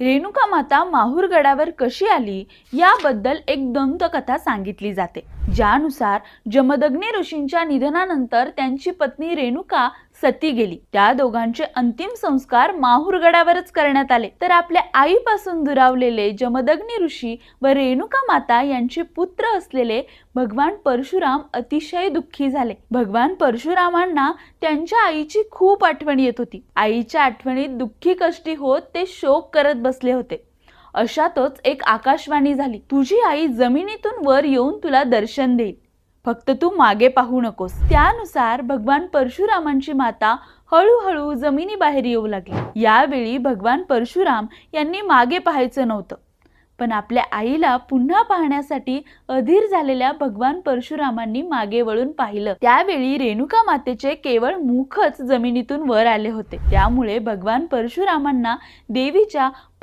रेणुका माता माहूरगडावर कशी आली याबद्दल एक दंतकथा सांगितली जाते. ज्यानुसार जमदग्नी ऋषींच्या निधनानंतर त्यांची पत्नी रेणुका सती गेली. त्या दोघांचे अंतिम संस्कार माहूरगडावरच करण्यात आले. तर आपल्या आईपासून दुरावलेले जमदग्नी ऋषी व रेणुका माता यांचे पुत्र असलेले भगवान परशुराम अतिशय दुःखी झाले. भगवान परशुरामांना त्यांच्या आईची खूप आठवण येत होती. आईच्या आठवणीत दुःखी कष्टी होत ते शोक करत बसले होते. अशातच एक आकाशवाणी झाली. तुझी आई जमिनीतून वर येऊन तुला दर्शन देईल. फक्त तू मागे पाहू नकोस. त्यानुसार भगवान परशुरामांची माता हळूहळू जमिनीबाहेर येऊ लागली. यावेळी भगवान परशुराम यांनी मागे पाहायचं नव्हतं. पण आपल्या आईला पुन्हा पाहण्यासाठी अधीर झालेल्या भगवान परशुरामांनी मागे वळून पाहिलं. त्यावेळी रेणुका मातेचे केवळ मुखच जमिनीतून वर आले होते. त्यामुळे भगवान परशुरामांना देवीच्या